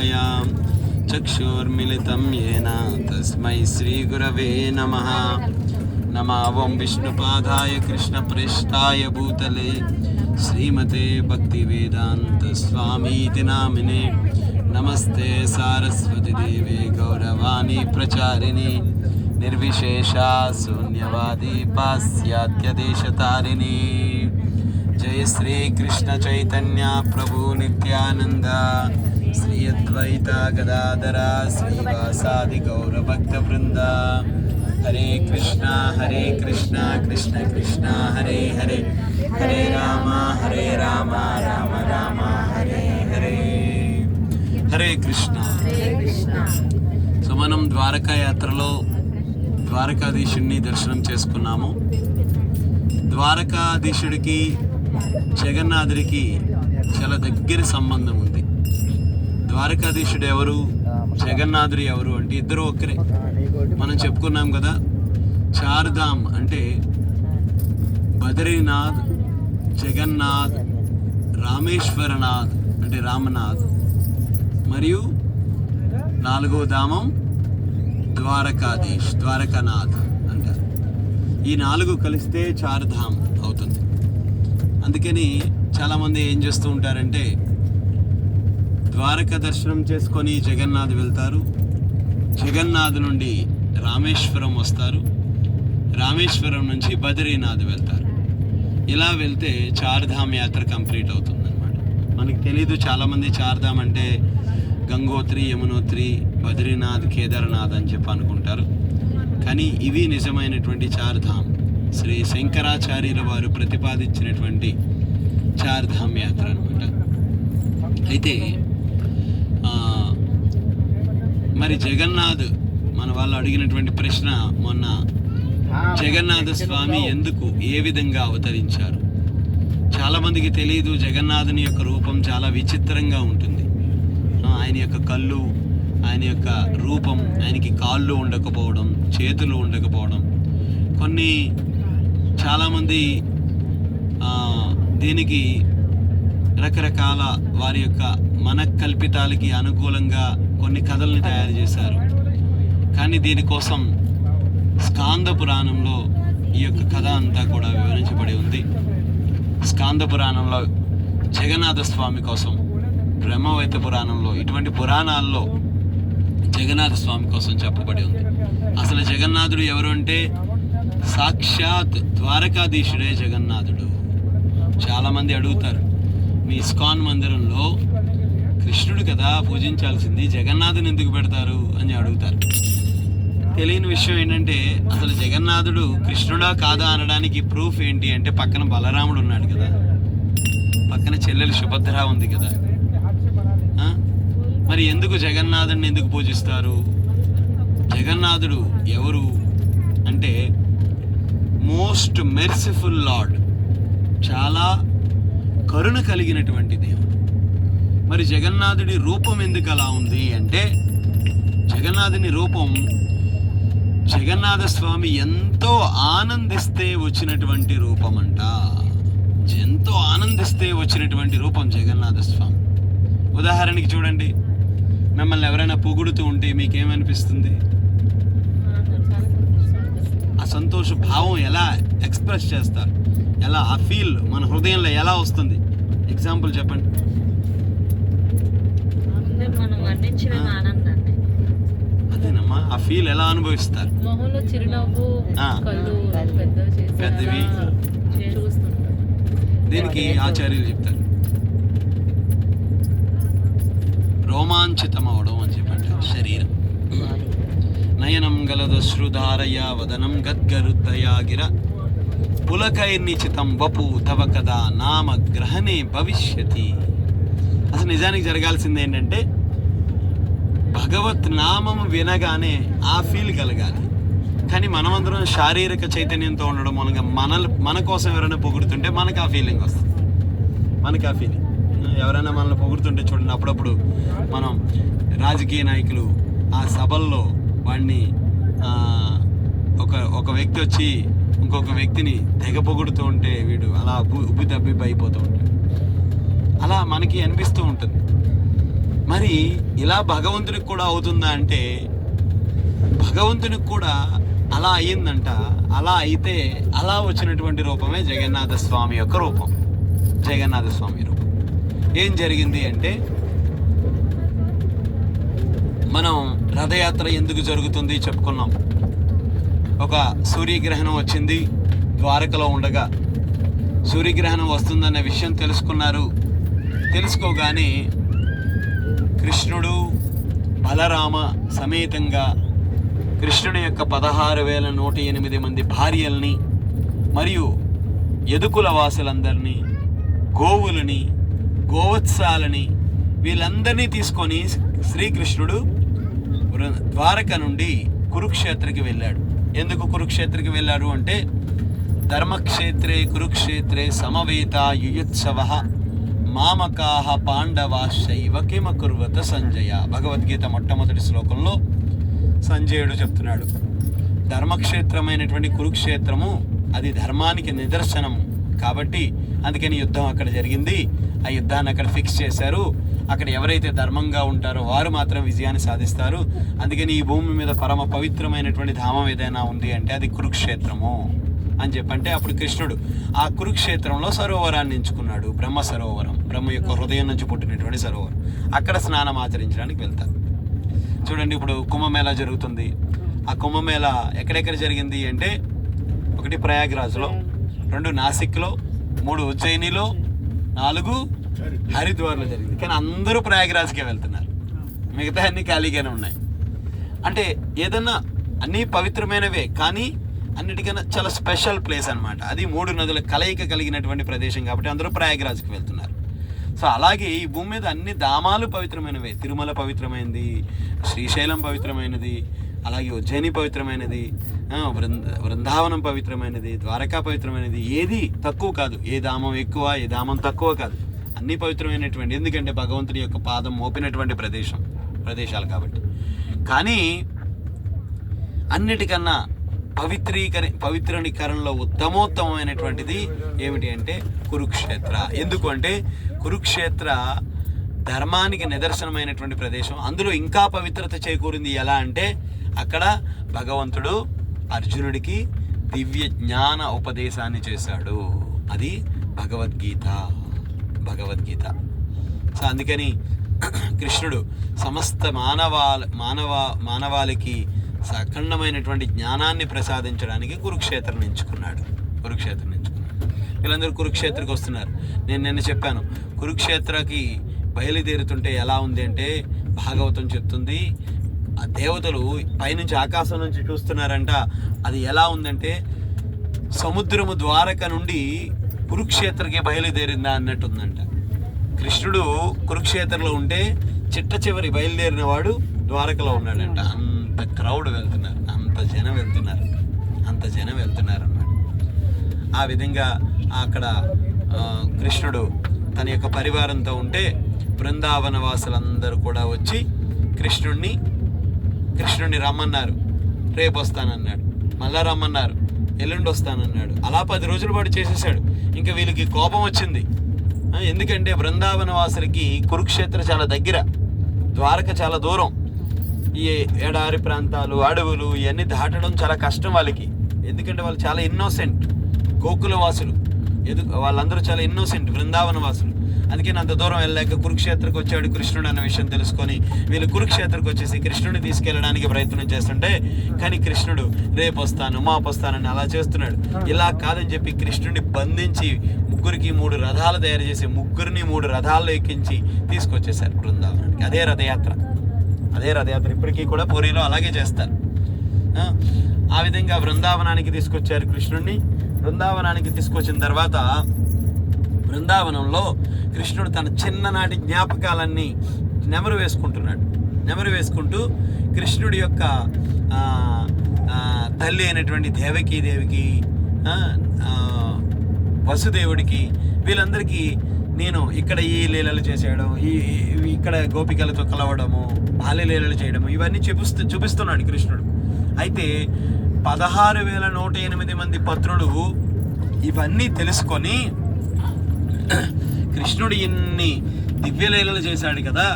श्रवणपरम्परया चक्षुर्मिलितं येन तस्मै श्रीगुरवे नमः। नमावं विष्णुपादाय कृष्णप्रेष्ठाय भूतले। श्रीमते भक्तिवेदान्तस्वामीति नामिने। नमस्ते सारस्वतीदेवे गौरवाणी प्रचारिणे। निर्विशेषा शून्यवादी पाश्चात्यदेशतारिणी। जय श्री कृष्ण चैतन्य प्रभु नित्यानंद శ్రీయద్వైత గదాధర శ్రీవాసాది గౌరభక్త బృంద హరే కృష్ణ హరే కృష్ణ కృష్ణ కృష్ణ హరే హరే. హరే రామ హరే రామ రామ రామ హరే హరే. హరే కృష్ణ. సో మనం ద్వారకా యాత్రలో ద్వారకాధీశుడిని దర్శనం చేసుకున్నాము. ద్వారకాధీశుడికి జగన్నాథుడికి చాలా దగ్గర సంబంధం ఉంది. ద్వారకాధీశుడు ఎవరు? జగన్నాథుడు ఎవరు? అంటే ఇద్దరు ఒక్కరే. మనం చెప్పుకున్నాం కదా చార్ధామ్ అంటే బద్రీనాథ్ జగన్నాథ్ రామేశ్వరనాథ్ అంటే రామనాథ్. మరియు నాలుగో ధామం ద్వారకాధీష్ ద్వారకానాథ్ అంటారు. ఈ నాలుగు కలిస్తే చార్ధామ్ అవుతుంది. అందుకని చాలామంది ఏం చేస్తూ ఉంటారంటే ద్వారక దర్శనం చేసుకొని జగన్నాథ్ వెళ్తారు. జగన్నాథ్ నుండి రామేశ్వరం వస్తారు. రామేశ్వరం నుంచి బద్రీనాథ్ వెళ్తారు. ఇలా వెళ్తే చార్ధామ్ యాత్ర కంప్లీట్ అవుతుంది అనమాట మనకి తెలీదు చాలామంది చార్ధామ్ అంటే గంగోత్రి యమునోత్రి బద్రీనాథ్ కేదార్నాథ్ అని చెప్పి అనుకుంటారు. కానీ ఇవి నిజమైనటువంటి చార్ధామ్. శ్రీ శంకరాచార్యుల వారు ప్రతిపాదించినటువంటి చార్ధామ్ యాత్ర అనమాట అయితే మరి జగన్నాథ్ మన వాళ్ళు అడిగినటువంటి ప్రశ్న మొన్న జగన్నాథ స్వామి ఎందుకు ఏ విధంగా అవతరించారు? చాలా మందికి తెలియదు జగన్నాథుని యొక్క రూపం చాలా విచిత్రంగా ఉంటుంది. ఆయన యొక్క కళ్ళు ఆయన యొక్క రూపం ఆయనకి కాళ్ళు ఉండకపోవడం చేతులు ఉండకపోవడం. కొన్ని చాలామంది దీనికి రకరకాల వారి యొక్క మన కల్పితాలకి అనుకూలంగా కొన్ని కథల్ని తయారు చేశారు. కానీ దీనికోసం స్కాంద పురాణంలో ఈ యొక్క కథ అంతా కూడా వివరించబడి ఉంది. స్కాంద పురాణంలో జగన్నాథ స్వామి కోసం బ్రహ్మవైత పురాణంలో ఇటువంటి పురాణాల్లో జగన్నాథ స్వామి కోసం చెప్పబడి ఉంది. అసలు జగన్నాథుడు ఎవరు అంటే? సాక్షాత్ ద్వారకాధీశుడే జగన్నాథుడు. చాలామంది అడుగుతారు మీ ఇస్కాన్ మందిరంలో కృష్ణుడు కదా పూజించాల్సింది జగన్నాథుని ఎందుకు పెడతారు అని అడుగుతారు. తెలియని విషయం ఏంటంటే అసలు జగన్నాథుడు కృష్ణుడా కాదా అనడానికి ప్రూఫ్ ఏంటి అంటే పక్కన బలరాముడు ఉన్నాడు కదా. పక్కన చెల్లెలు సుభద్ర ఉంది కదా. మరి ఎందుకు జగన్నాథుడిని ఎందుకు పూజిస్తారు? జగన్నాథుడు ఎవరు అంటే మోస్ట్ మెర్సిఫుల్ లార్డ్ చాలా కరుణ కలిగినటువంటి దేవుడు. మరి జగన్నాథుడి రూపం ఎందుకు అలా ఉంది అంటే జగన్నాథుని రూపం జగన్నాథ స్వామి ఎంతో ఆనందిస్తే వచ్చినటువంటి రూపం అంట ఎంతో ఆనందిస్తే వచ్చినటువంటి రూపం జగన్నాథ స్వామి. ఉదాహరణకి చూడండి. మిమ్మల్ని ఎవరైనా పొగుడుతూ ఉంటే మీకేమనిపిస్తుంది? ఆ సంతోష భావం ఎలా ఎక్స్ప్రెస్ చేస్తారు? ఎలా ఆ ఫీల్ మన హృదయంలో ఎలా వస్తుంది? ఎగ్జాంపుల్ చెప్పండి. మనం వర్ణించిన ఆనందాన్ని. అదేనమ్మా ఆ ఫీల్ ఎలా అనుభవిస్తారు? మొహంలో చిరునవ్వు. కళ్ళు పెద్దవి. దీనికి ఆచార్యులు చెప్తారు. రోమాంచితం అవడం అని చెప్పంటారు శరీరం. నయనం గలదశ్రుధారయ వదనం గద్గరుద్దయా గిర. పులకైర్నిచితం వపు తవ కదా నామ గ్రహణే భవిష్యతి. అసలు నిజానికి జరగాల్సింది ఏంటంటే భగవత్ నామము వినగానే ఆ ఫీల్ కలగాలి. కానీ మనమందరం శారీరక చైతన్యంతో ఉండడం మూలంగా మన మన కోసం ఎవరైనా పొగుడుతుంటే మనకు ఆ ఫీలింగ్ వస్తుంది. మనకి ఆ ఫీలింగ్. ఎవరైనా మనల్ని పొగుడుతుంటే చూడండి అప్పుడప్పుడు మనం రాజకీయ నాయకులు ఆ సభల్లో వాడిని ఒక ఒక వ్యక్తి వచ్చి ఇంకొక వ్యక్తిని తెగ పొగుడుతూ ఉంటే వీడు అలా ఉబ్బి తబ్బిబ్బి అయిపోతూ ఉంటాడు. అలా మనకి అనిపిస్తూ ఉంటుంది. మరి ఇలా భగవంతునికి కూడా అవుతుందా అంటే భగవంతునికి కూడా అలా అయ్యిందంట. అలా అయితే అలా వచ్చినటువంటి రూపమే జగన్నాథ స్వామి యొక్క రూపం. జగన్నాథ స్వామి రూపం. ఏం జరిగింది అంటే మనం రథయాత్ర ఎందుకు జరుగుతుంది చెప్పుకున్నాం. ఒక సూర్యగ్రహణం వచ్చింది ద్వారకలో ఉండగా. సూర్యగ్రహణం వస్తుందన్న విషయం తెలుసుకున్నారు. తెలుసుకోగానే కృష్ణుడు బలరామ సమేతంగా కృష్ణుడి యొక్క పదహారు వేల నూట ఎనిమిది మంది భార్యల్ని మరియు ఎదుకుల వాసులందరినీ గోవులని గోవత్సాలని వీళ్ళందరినీ తీసుకొని శ్రీకృష్ణుడు వృ- ద్వారక నుండి కురుక్షేత్రకి వెళ్ళాడు. ఎందుకు కురుక్షేత్రకి వెళ్ళాడు అంటే ధర్మక్షేత్రే కురుక్షేత్రే సమవేత యుయుత్సవ మామకాహ పాండవాశైవ కిమకుర్వత సంజయ. భగవద్గీత మొట్టమొదటి శ్లోకంలో సంజయుడు చెప్తున్నాడు. ధర్మక్షేత్రమైనటువంటి కురుక్షేత్రము అది ధర్మానికి నిదర్శనం కాబట్టి అందుకని యుద్ధం అక్కడ జరిగింది. ఆ యుద్ధాన్ని అక్కడ ఫిక్స్ చేశారు. అక్కడ ఎవరైతే ధర్మంగా ఉంటారో వారు మాత్రం విజయాన్ని సాధిస్తారు. అందుకని ఈ భూమి మీద పరమ పవిత్రమైనటువంటి ధామం ఏదైనా ఉంది అంటే అది కురుక్షేత్రము. అని చెప్పంటే అప్పుడు కృష్ణుడు ఆ కురుక్షేత్రంలో సరోవరాన్ని ఎంచుకున్నాడు బ్రహ్మ సరోవరం బ్రహ్మ యొక్క హృదయం నుంచి పుట్టినటువంటి సరోవరం. అక్కడ స్నానం ఆచరించడానికి వెళ్తారు చూడండి ఇప్పుడు కుంభమేళా జరుగుతుంది. ఆ కుంభమేళా ఎక్కడెక్కడ జరిగింది అంటే ఒకటి ప్రయాగ్రాజ్లో రెండు నాసిక్లో మూడు ఉజ్జయినిలో నాలుగు హరిద్వార్లో జరిగింది. కానీ అందరూ ప్రయాగ్రాజ్కే వెళ్తున్నారు. మిగతా అన్ని ఖాళీగానే ఉన్నాయి. అంటే ఏదన్నా అన్నీ పవిత్రమైనవే కానీ అన్నిటికన్నా చాలా స్పెషల్ ప్లేస్ అనమాట అది మూడు నదుల కలయిక కలిగినటువంటి ప్రదేశం కాబట్టి అందరూ ప్రయాగరాజ్కి వెళ్తున్నారు. సో అలాగే ఈ భూమి మీద అన్ని ధామాలు పవిత్రమైనవే. తిరుమల పవిత్రమైనది శ్రీశైలం పవిత్రమైనది అలాగే ఉజ్జయిని పవిత్రమైనది వృంద వృందావనం పవిత్రమైనది ద్వారకా పవిత్రమైనది. ఏది తక్కువ కాదు. ఏ ధామం ఎక్కువ ఏ ధామం తక్కువ కాదు. అన్నీ పవిత్రమైనటువంటి ఎందుకంటే భగవంతుడి యొక్క పాదం మోపినటువంటి ప్రదేశం ప్రదేశాలు కాబట్టి. కానీ అన్నిటికన్నా పవిత్రీకరి పవిత్రీకరణలో ఉత్తమోత్తమైనటువంటిది ఏమిటి అంటే కురుక్షేత్ర. ఎందుకంటే కురుక్షేత్ర ధర్మానికి నిదర్శనమైనటువంటి ప్రదేశం. అందులో ఇంకా పవిత్రత చేకూరింది ఎలా అంటే అక్కడ భగవంతుడు అర్జునుడికి దివ్య జ్ఞాన ఉపదేశాన్ని చేశాడు. అది భగవద్గీత. భగవద్గీత. సో అందుకని కృష్ణుడు సమస్త మానవాల మానవ మానవాళికి అఖండమైనటువంటి జ్ఞానాన్ని ప్రసాదించడానికి కురుక్షేత్రం ఎంచుకున్నాడు. కురుక్షేత్రం ఎంచుకున్నాడు. వీళ్ళందరూ కురుక్షేత్రకి వస్తున్నారు. నేను నిన్న చెప్పాను కురుక్షేత్రకి బయలుదేరుతుంటే ఎలా ఉంది అంటే భాగవతం చెప్తుంది ఆ దేవతలు పైనుంచి ఆకాశం నుంచి చూస్తున్నారంట. అది ఎలా ఉందంటే సముద్రము ద్వారక నుండి కురుక్షేత్రకి బయలుదేరిందా అన్నట్టుందంట. కృష్ణుడు కురుక్షేత్రంలో ఉంటే చిట్ట చివరి బయలుదేరిన వాడు ద్వారకలో ఉన్నాడంట. అంత క్రౌడ్ వెళ్తున్నారు. అంత జనం వెళ్తున్నారు. అంత జనం వెళ్తున్నారు అన్నమాట ఆ విధంగా అక్కడ కృష్ణుడు తన యొక్క పరివారంతో ఉంటే బృందావన వాసులందరూ కూడా వచ్చి కృష్ణుడిని కృష్ణుడిని రమ్మన్నారు. రేపు వస్తానన్నాడు. మళ్ళా రమ్మన్నారు. ఎల్లుండి వస్తానన్నాడు. అలా పది రోజుల పాటు చేసేసాడు. ఇంకా వీళ్ళకి కోపం వచ్చింది. ఎందుకంటే బృందావన వాసులకి కురుక్షేత్ర చాలా దగ్గర. ద్వారక చాలా దూరం. ఈ ఎడారి ప్రాంతాలు అడవులు ఇవన్నీ దాటడం చాలా కష్టం వాళ్ళకి. ఎందుకంటే వాళ్ళు చాలా ఇన్నోసెంట్ గోకుల వాసులు. ఎదు వాళ్ళందరూ చాలా ఇన్నోసెంట్ బృందావన వాసులు. అందుకని అంత దూరం వెళ్ళాక కురుక్షేత్రకు వచ్చాడు కృష్ణుడు అన్న విషయం తెలుసుకొని వీళ్ళు కురుక్షేత్రకు వచ్చేసి కృష్ణుడిని తీసుకెళ్ళడానికి ప్రయత్నం చేస్తుంటే కానీ కృష్ణుడు రేపు వస్తాను మాపు వస్తానని అలా చేస్తున్నాడు. ఇలా కాదని చెప్పి కృష్ణుడిని బంధించి ముగ్గురికి మూడు రథాలు తయారు చేసి ముగ్గురిని మూడు రథాల్లో ఎక్కించి తీసుకొచ్చేసారు బృందావనానికి. అదే రథయాత్ర. అదే రథయాత్ర. ఇప్పటికీ కూడా పూరిలో అలాగే చేస్తారు. ఆ, విధంగా బృందావనానికి తీసుకొచ్చారు కృష్ణుడిని బృందావనానికి తీసుకొచ్చిన తర్వాత బృందావనంలో కృష్ణుడు తన చిన్ననాటి జ్ఞాపకాలన్నీ నెమరు వేసుకుంటున్నాడు. నెమరు వేసుకుంటూ కృష్ణుడి యొక్క తల్లి అయినటువంటి దేవకీ దేవికి వసుదేవుడికి వీళ్ళందరికీ నేను ఇక్కడ ఈ లీలలు చేసేయడం ఈ ఇక్కడ గోపికలతో కలవడము బాల్య లీలలు చేయడము ఇవన్నీ చూపిస్తూ చూపిస్తున్నాడు కృష్ణుడు. అయితే పదహారు వేల నూట ఎనిమిది మంది పత్రులు ఇవన్నీ తెలుసుకొని కృష్ణుడు ఇన్ని దివ్యలీలలు చేశాడు కదా